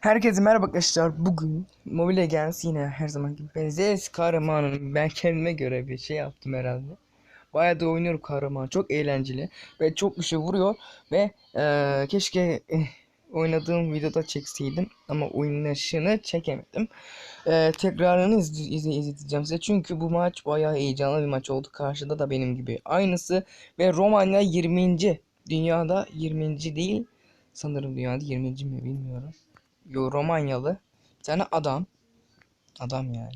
Herkese merhaba arkadaşlar. Bugün Mobile Legends yine her zaman gibi ben Zeus kahramanım. Ben kendime göre bir şey yaptım herhalde. Bayağı da oynuyorum kahraman. Çok eğlenceli ve çok güçlü vuruyor ve eee, keşke eh, oynadığım videoda çekseydim ama oynayışını çekemedim. Eee tekrarını iz, iz- izleteceğim size çünkü bu maç bayağı heyecanlı bir maç oldu. Karşıda da benim gibi aynısı ve Romanya 20. Dünyada 20. değil. Sanırım dünyada 20. mi bilmiyorum. Romanyalı. Bir tane adam. Adam yani.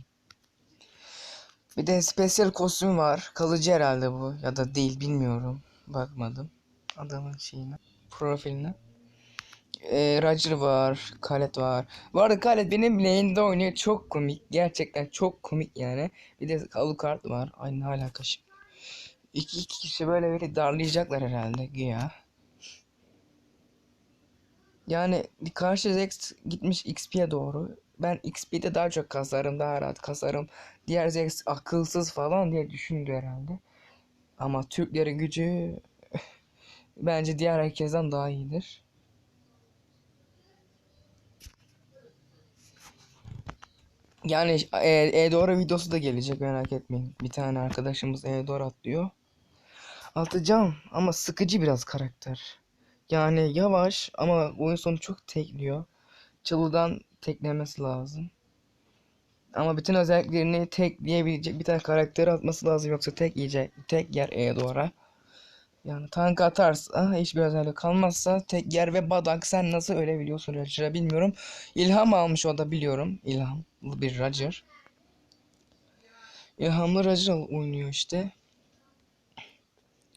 Bir de spesyal kostüm var. Kalıcı herhalde bu. Ya da değil bilmiyorum. Bakmadım. Adamın şeyine. Profiline. Ee, Roger var. Khaled var. Bu arada Khaled benim lane'de oynuyor. Çok komik. Gerçekten çok komik yani. Bir de Alucard var. Ay ne alaka şimdi. İki, kişi böyle böyle darlayacaklar herhalde güya. Yani karşı Zex gitmiş XP'ye doğru. Ben XP'de daha çok kasarım, daha rahat kasarım. Diğer Zex akılsız falan diye düşündü herhalde. Ama Türklerin gücü bence diğer herkesten daha iyidir. Yani e, Eudora videosu da gelecek merak etmeyin. Bir tane arkadaşımız Eudora atlıyor. Atacağım ama sıkıcı biraz karakter. Yani yavaş ama oyun sonu çok tekliyor. Çalıdan teklemesi lazım. Ama bütün özelliklerini tekleyebilecek bir tane karakter atması lazım yoksa tek yiyecek tek yer Eudora. Yani tank atarsa hiçbir özellik kalmazsa tek yer ve badak sen nasıl ölebiliyorsun Roger'a bilmiyorum. İlham almış o da biliyorum. İlhamlı bir Roger. İlhamlı Roger oynuyor işte.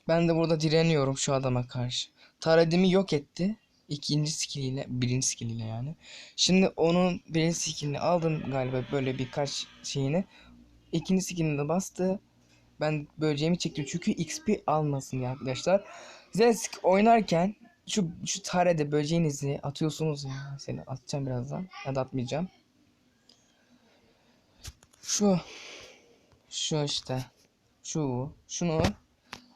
Ben de burada direniyorum şu adama karşı. Taradimi yok etti. İkinci skilliyle, birinci skilliyle yani. Şimdi onun birinci skillini aldım galiba böyle birkaç şeyini. İkinci skillini de bastı. Ben böleceğimi çektim çünkü XP almasın ya arkadaşlar. Zesk oynarken şu şu tarede böleceğinizi atıyorsunuz ya. Seni atacağım birazdan. Ya da atmayacağım. Şu. Şu işte. Şu. Şunu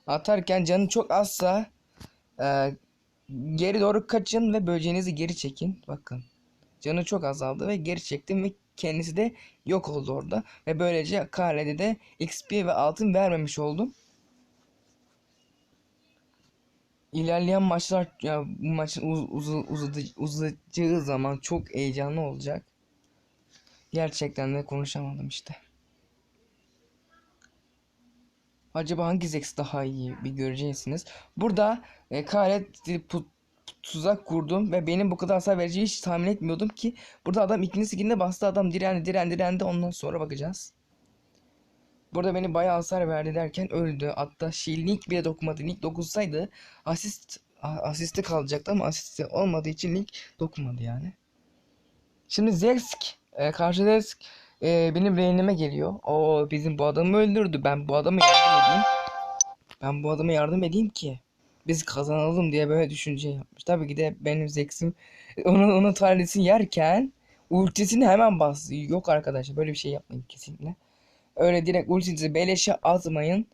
atarken canı çok azsa e, geri doğru kaçın ve böleceğinizi geri çekin. Bakın. Canı çok azaldı ve geri çektim ve kendisi de yok oldu orada. Ve böylece Kare'de de XP ve altın vermemiş oldum. İlerleyen maçlar ya maçın uz, uz, uzadı, uzayacağı zaman çok heyecanlı olacak. Gerçekten de konuşamadım işte. Acaba hangi Zex daha iyi bir göreceksiniz. Burada e, Kale pu- tuzak kurdum ve benim bu kadar hasar vereceği hiç tahmin etmiyordum ki. Burada adam ikinci skillinde bastı adam direndi direndi direndi ondan sonra bakacağız. Burada beni bayağı hasar verdi derken öldü. Hatta şey Link bile dokunmadı. Link dokunsaydı asist a- asisti kalacaktı ama asisti olmadığı için Link dokunmadı yani. Şimdi Zersk e, karşı Zersk e, benim rehinime geliyor. O bizim bu adamı öldürdü. Ben bu adama yardım edeyim. Ben bu adama yardım edeyim ki biz kazanalım diye böyle düşünce yapmış. Tabii ki de benim Zex'im onun onun tarihini yerken ultisini hemen bastı. Yok arkadaşlar böyle bir şey yapmayın kesinlikle. Öyle direkt ultinizi beleşe atmayın.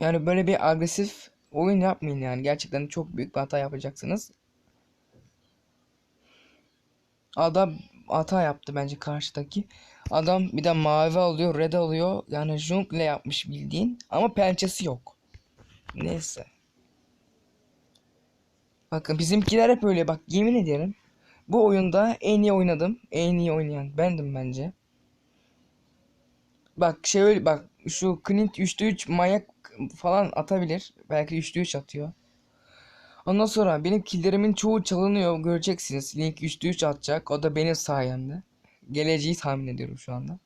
Yani böyle bir agresif oyun yapmayın yani. Gerçekten çok büyük bir hata yapacaksınız. Adam hata yaptı bence karşıdaki. Adam bir de mavi alıyor, red alıyor. Yani jungle yapmış bildiğin. Ama pençesi yok. Neyse. Bakın bizimkiler hep öyle bak yemin ederim. Bu oyunda en iyi oynadım. En iyi oynayan bendim bence. Bak şey öyle bak şu Clint 3'te 3 manyak falan atabilir. Belki 3'te 3 atıyor. Ondan sonra benim killerimin çoğu çalınıyor göreceksiniz. Link 3'te 3 atacak. O da benim sayemde. Geleceği tahmin ediyorum şu anda.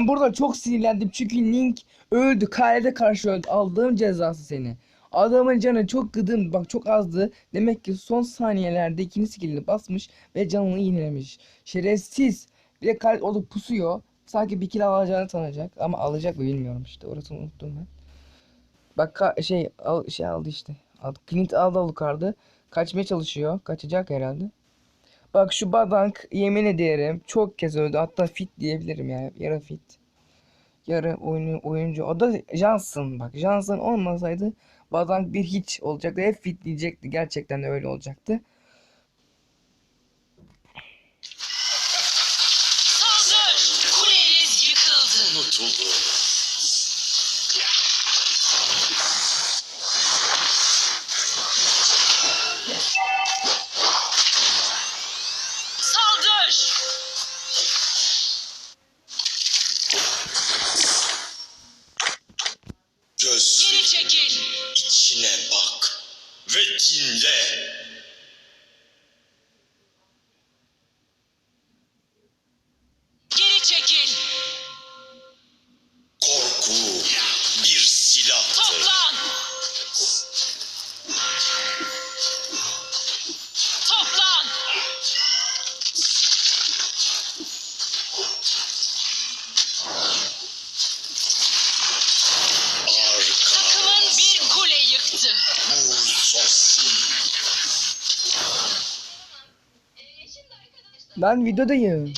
Ben burada çok sinirlendim çünkü Link öldü. Kalede karşı öldü. Aldığım cezası seni. Adamın canı çok gıdım. Bak çok azdı. Demek ki son saniyelerde ikinci skillini basmış ve canını yenilemiş. Şerefsiz. Bir de kale orada pusuyor. Sanki bir kill alacağını sanacak. Ama alacak mı bilmiyorum işte. Orasını unuttum ben. Bak şey al şey aldı işte. Aldı. Clint aldı Alucard'ı. Kaçmaya çalışıyor. Kaçacak herhalde. Bak şu Badank yemin ederim çok kez öldü. Hatta fit diyebilirim yani. Yarı fit. Yarı oyunu, oyuncu. O da Johnson bak. Johnson olmasaydı Badank bir hiç olacaktı. Hep fit diyecekti. Gerçekten de öyle olacaktı. Saldır. Kuleniz yıkıldı. Unutulur. Ben videodayım.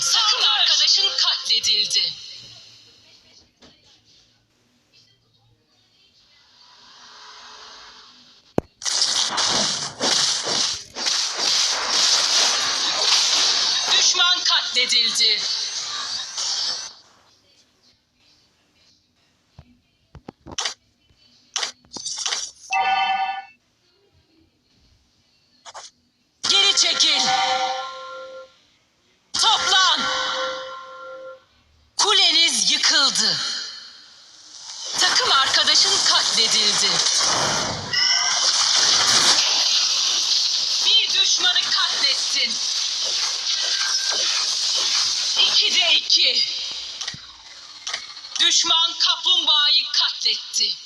affectés.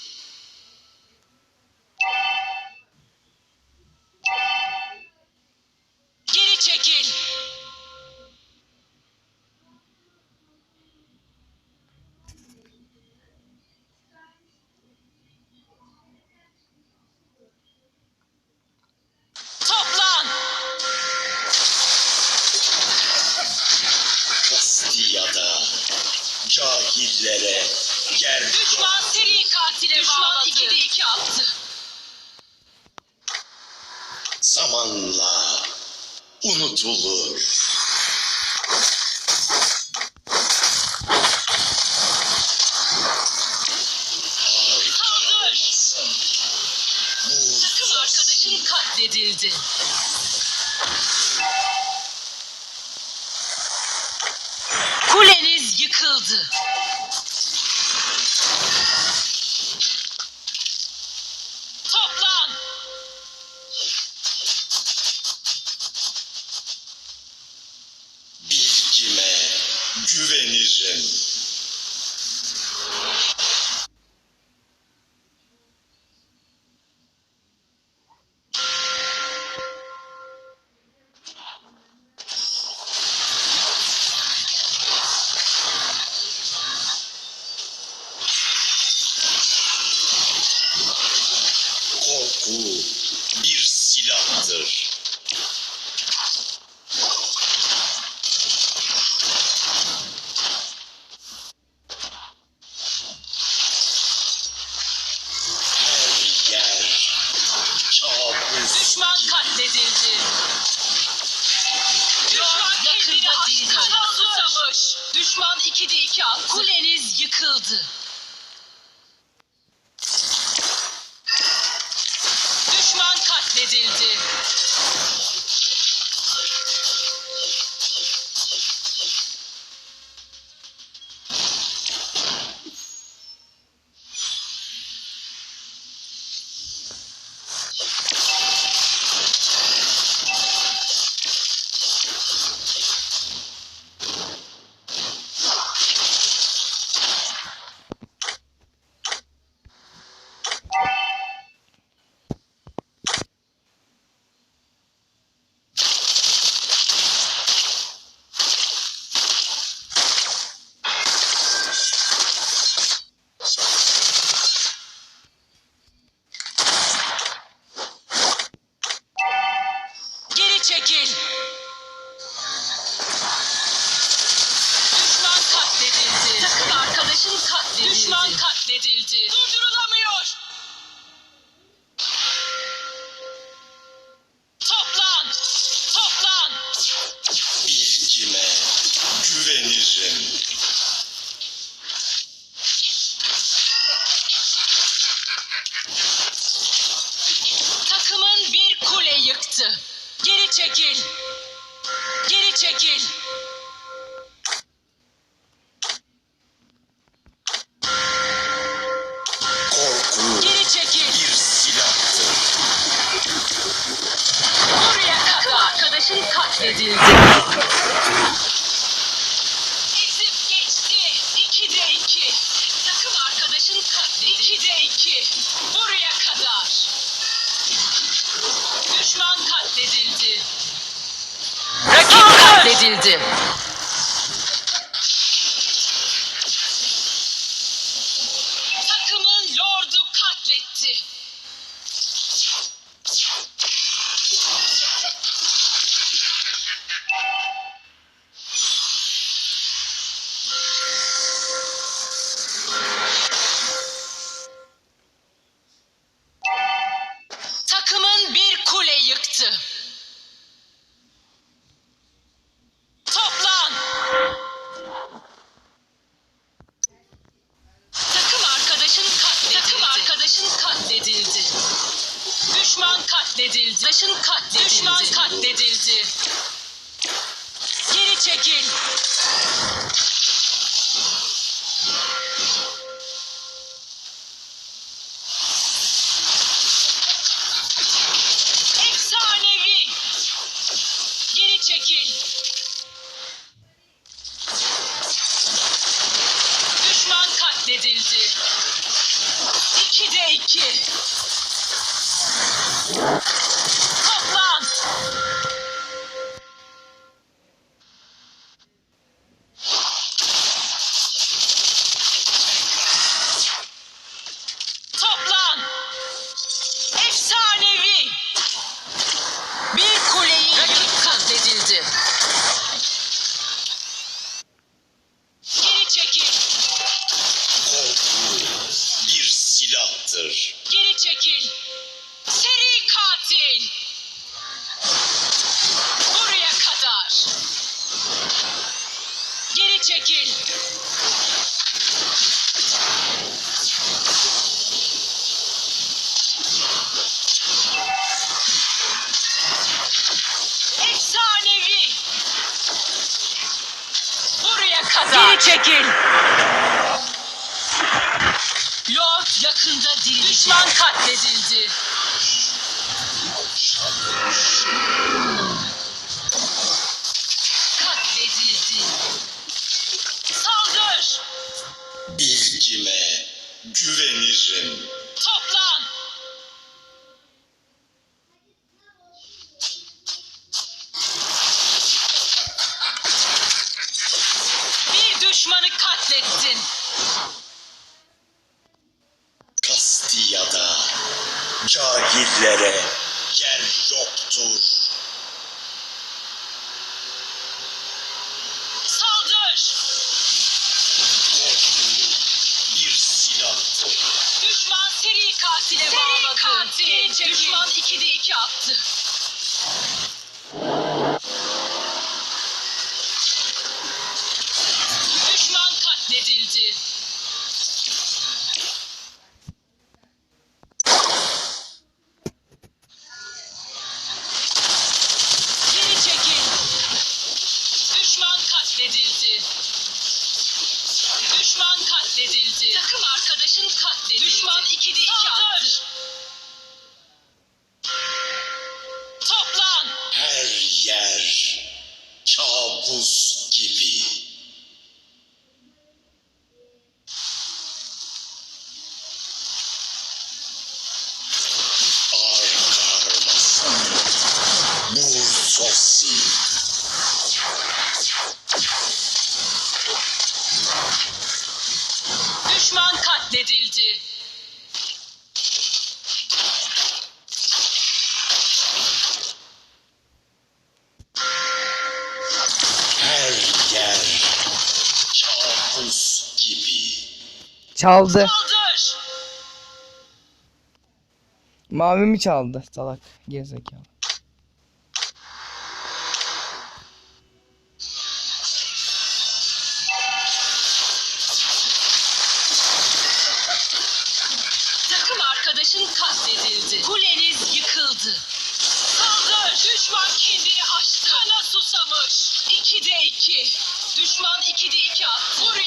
Yıkıldı. Korku bir silahtır. çekil. Düşman katledildi. Takım arkadaşın katledildi. Düşman katledildi. Durdurulamıyor. Arkadaşın katledildi. Ezip geçti. İkide iki. Takım arkadaşın katledildi. İkide iki. Buraya kadar. Düşman katledildi. Rakip katledildi. Çekil. Efsanevi. Buraya kadar. Geri çekil. Lord yakında dirilecek. Düşman katledildi. Katledildi. Bilgime güvenirim. Toplan. 2'de 2 attı. Çaldı. Saldır. Mavimi çaldı. Salak. Gerizekalı. Takım arkadaşın katledildi. Kuleniz yıkıldı. Saldır. Düşman kendini aştı. Kana susamış. 2'de 2. Düşman 2'de 2 attı. Buraya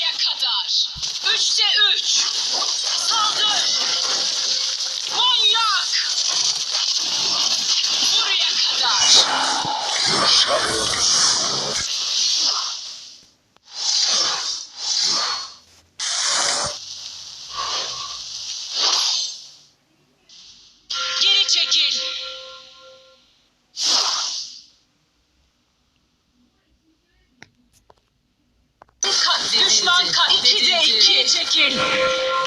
katledildi. 2'de 2. Geri çekil.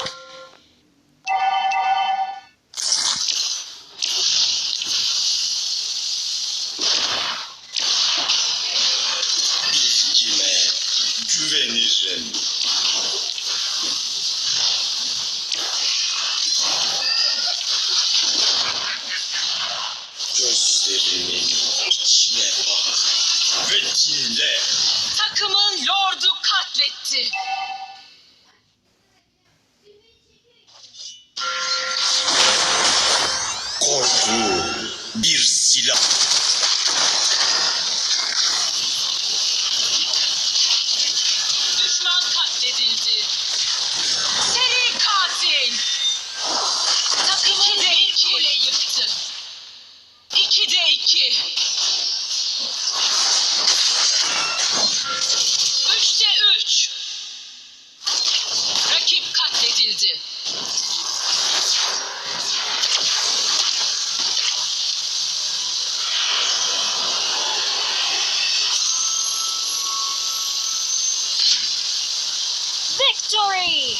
Victory!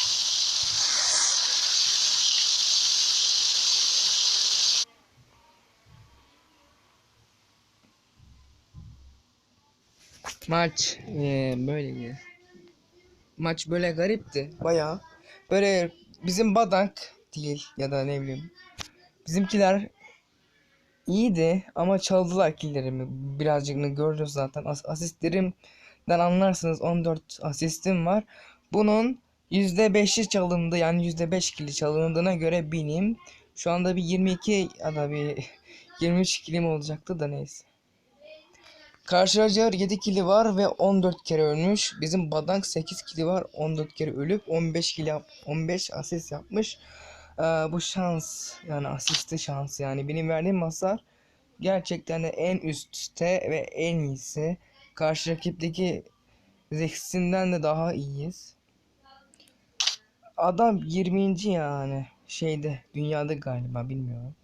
Maç eee böyleydi. Maç böyle garipti bayağı. Böyle bizim Badank değil ya da ne bileyim. Bizimkiler iyiydi ama çaldılar killerimi. Birazcık gördünüz zaten. As asistlerimden anlarsınız 14 asistim var. Bunun %5'i çalındı yani %5 kili çalındığına göre benim şu anda bir 22 ya da bir 23 kilim olacaktı da neyse. Karşı Rajar 7 kili var ve 14 kere ölmüş. Bizim Badank 8 kili var. 14 kere ölüp 15 kili yap 15 asist yapmış. Ee, bu şans yani asisti şans yani benim verdiğim hasar gerçekten de en üstte ve en iyisi. Karşı rakipteki Zex'inden de daha iyiyiz. Adam 20. yani şeyde dünyada galiba bilmiyorum.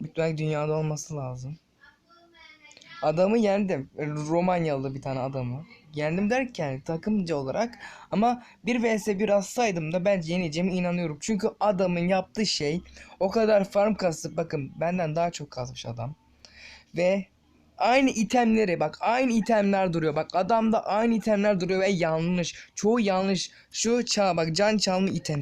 Büyük dünyada olması lazım. Adamı yendim. Romanyalı bir tane adamı. Yendim derken takımcı olarak ama 1 vs 1 atsaydım da bence yeneceğime inanıyorum. Çünkü adamın yaptığı şey o kadar farm kasıp bakın benden daha çok kasmış adam. Ve aynı itemleri bak aynı itemler duruyor. Bak adamda aynı itemler duruyor ve yanlış. Çoğu yanlış. Şu çağ bak can çalma itemi.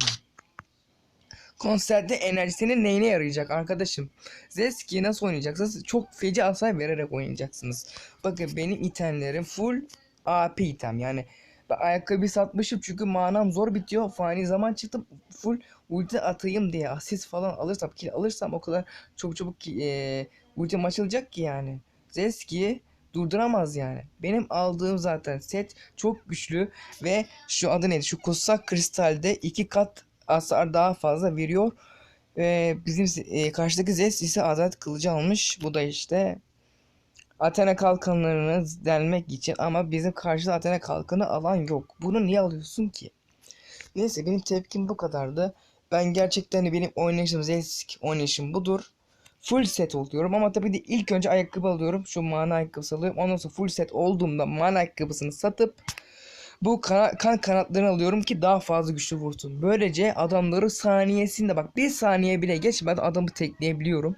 Konserde enerjisinin neyine yarayacak arkadaşım? Zeski'yi nasıl oynayacaksınız? Çok feci hasar vererek oynayacaksınız. Bakın benim itemlerim full AP item yani. Ben ayakkabı satmışım çünkü manam zor bitiyor. Fani zaman çıktım full ulti atayım diye asist falan alırsam kill alırsam o kadar çok çabuk ki, eee ultim açılacak ki yani. Zeski durduramaz yani. Benim aldığım zaten set çok güçlü ve şu adı neydi? Şu kutsak kristalde iki kat hasar daha fazla veriyor. Ve bizim e, karşıdaki Zes ise Adalet Kılıcı almış. Bu da işte Athena kalkanlarını delmek için ama bizim karşıda Athena kalkanı alan yok. Bunu niye alıyorsun ki? Neyse benim tepkim bu kadardı. Ben gerçekten benim oynayışım Zesk oynayışım budur. Full set oluyorum ama tabii de ilk önce ayakkabı alıyorum. Şu mana ayakkabısı alıyorum. Ondan sonra full set olduğumda mana ayakkabısını satıp bu kana- kan kanatlarını alıyorum ki daha fazla güçlü vursun. Böylece adamları saniyesinde bak bir saniye bile geçmeden adamı tekleyebiliyorum.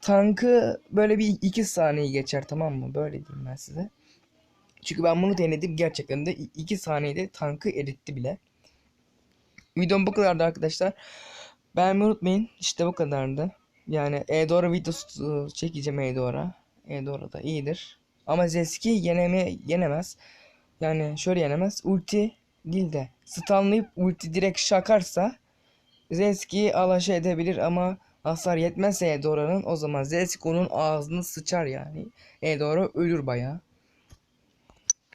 Tankı böyle bir iki saniye geçer tamam mı? Böyle diyeyim ben size. Çünkü ben bunu denedim gerçekten de i- iki saniyede tankı eritti bile. Videom bu kadardı arkadaşlar. Beğenmeyi unutmayın. İşte bu kadardı. Yani Eudora videosu çekeceğim Eudora. Eudora da iyidir. Ama Zeski yeneme, yenemez. Yani şöyle yenemez. Ulti değil de stunlayıp ulti direkt şakarsa Zeski'yi alaşa edebilir ama Hasar yetmezse Edoran'ın o zaman Zesiko'nun ağzını sıçar yani. Edora ölür baya.